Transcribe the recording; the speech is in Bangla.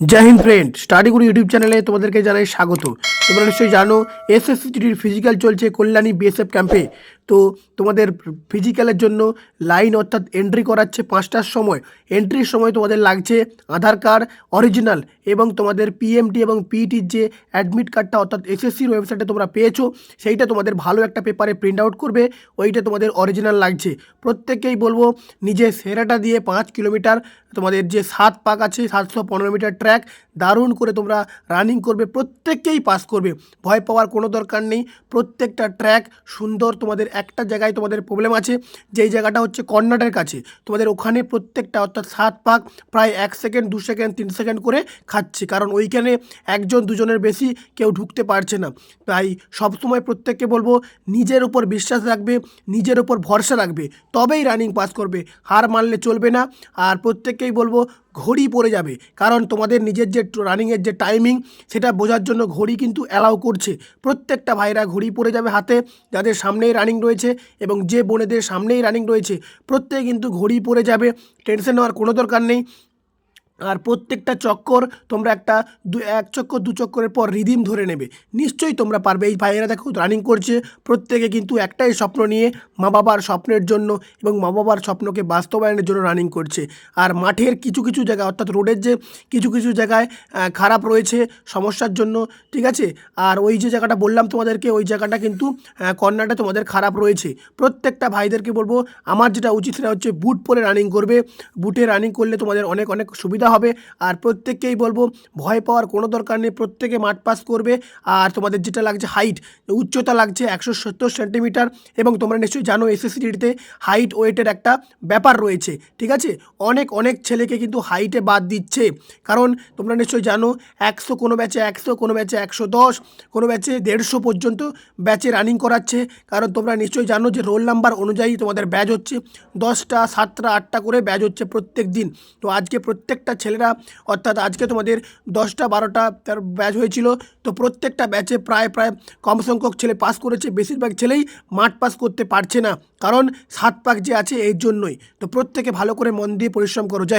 Jai Hind friend study guru YouTube চ্যানেলে তোমাদেরকে জানাই স্বাগত তোমরা নিশ্চয়ই জানো এসএসসিটির ফিজিক্যাল চলছে কল্যাণী বিএসএফ ক্যাম্পে তো তোমাদের ফিজিক্যালের জন্য লাইন অর্থাৎ এন্ট্রি করাচ্ছে পাঁচটার সময়। এন্ট্রির সময় তোমাদের লাগছে আধার কার্ড অরিজিনাল এবং তোমাদের পিএমটি এবং পিইটির যে অ্যাডমিট কার্ডটা অর্থাৎ এসএসসির ওয়েবসাইটে তোমরা পেয়েছ, সেইটা তোমাদের ভালো একটা পেপারে প্রিন্ট আউট করবে, ওইটা তোমাদের অরিজিনাল লাগছে। প্রত্যেককেই বলব নিজের সেরাটা দিয়ে পাঁচ কিলোমিটার তোমাদের যে সাত পাক আছে, সাতশো পনেরো মিটার ট্র্যাক দারুণ করে তোমরা রানিং করবে, প্রত্যেককেই পাস করবে। ভয় পাওয়ার কোনো দরকার নেই, প্রত্যেকটা ট্র্যাক সুন্দর তোমাদের একটা জায়গায় তোমাদের প্রবলেম আছে, যেই জায়গাটা হচ্ছে কর্নাটের কাছে। তোমাদের ওখানে প্রত্যেকটা, অর্থাৎ সাত পাক, প্রায় এক সেকেন্ড দু সেকেন্ড তিন সেকেন্ড করে খাচ্ছে। কারণ ওইখানে একজন, দুজনের বেশি কেউ ঢুকতে পারছে না। তাই সবসময় প্রত্যেককে বলব, নিজের উপর বিশ্বাস রাখবে, নিজের উপর ভরসা রাখবে। তবেই রানিং পাস করবে। হার মানলে চলবে না। আর প্রত্যেককেই বলব ঘড়ি পড়ে যাবে। কারণ তোমাদের নিজের যে রানিংয়ের যে টাইমিং সেটা বোঝার জন্য ঘড়ি কিন্তু অ্যালাউ করছে। প্রত্যেকটা ভাইরা ঘড়ি পড়ে যাবে হাতে, যাদের সামনেই রানিং রয়েছে এবং যে বোনেদের সামনেই রানিং রয়েছে, প্রত্যেকে কিন্তু ঘড়ি পড়ে যাবে। টেনশন নেওয়ার কোনো দরকার নেই। আর প্রত্যেকটা চক্কর তোমরা একটা দু, এক চক্কর, দু চক্করের পর রিদিম ধরে নেবে। নিশ্চয়ই তোমরা পারবে। এই ভাইয়েরা দেখো রানিং করছে। প্রত্যেকে কিন্তু একটাই স্বপ্ন নিয়ে মা বাবার স্বপ্নের জন্য এবং মা বাবার স্বপ্নকে বাস্তবায়নের জন্য রানিং করছে। আর মাঠের কিছু কিছু জায়গা অর্থাৎ রোডের যে কিছু কিছু জায়গায় খারাপ রয়েছে সমস্যার জন্য, ঠিক আছে? আর ওই যে জায়গাটা বললাম তোমাদেরকে, ওই জায়গাটা কিন্তু কর্নারটা তোমাদের খারাপ রয়েছে। প্রত্যেকটা ভাইদেরকে বলব, আমার যেটা উচিত সেটা হচ্ছে বুট পরে রানিং করবে। বুটে রানিং করলে তোমাদের অনেক অনেক সুবিধা হবে। আর প্রত্যেককেই বলব, ভয় পাওয়ার কোনো দরকার নেই। প্রত্যেকে মাঠ পাস করবে। আর তোমাদের যেটা লাগছে হাইট উচ্চতা লাগছে একশো সত্তর সেন্টিমিটার এবং তোমরা নিশ্চয়ই জানো এসএসসিটিতে হাইট ওয়েটের একটা ব্যাপার রয়েছে। ঠিক আছে? অনেক অনেক ছেলেকে কিন্তু হাইটে বাদ দিচ্ছে। কারণ তোমরা নিশ্চয়ই জানো, একশো কোনো ব্যাচে একশো, কোনো ব্যাচে একশো দশ, কোনো ব্যাচে দেড়শো পর্যন্ত ব্যাচে রানিং করাচ্ছে। কারণ তোমরা নিশ্চয়ই জানো যে রোল নাম্বার অনুযায়ী তোমাদের ব্যাচ হচ্ছে। দশটা, সাতটা, আটটা করে ব্যাচ হচ্ছে প্রত্যেক দিন। তো আজকে প্রত্যেকটা ছেলেরা, অর্থাৎ আজকে তোমাদের দশটা, বারোটা, তার ব্যাচ হয়েছিল। তো প্রত্যেকটা ব্যাচে প্রায় প্রায় কম সংখ্যক ছেলে পাস করেছে। বেশিরভাগ ছেলেই মাঠ পাস করতে পারছে না। কারণ সাত পাক যে আছে, এর জন্যই। তো প্রত্যেকে ভালো করে মন দিয়ে পরিশ্রম করো। যাই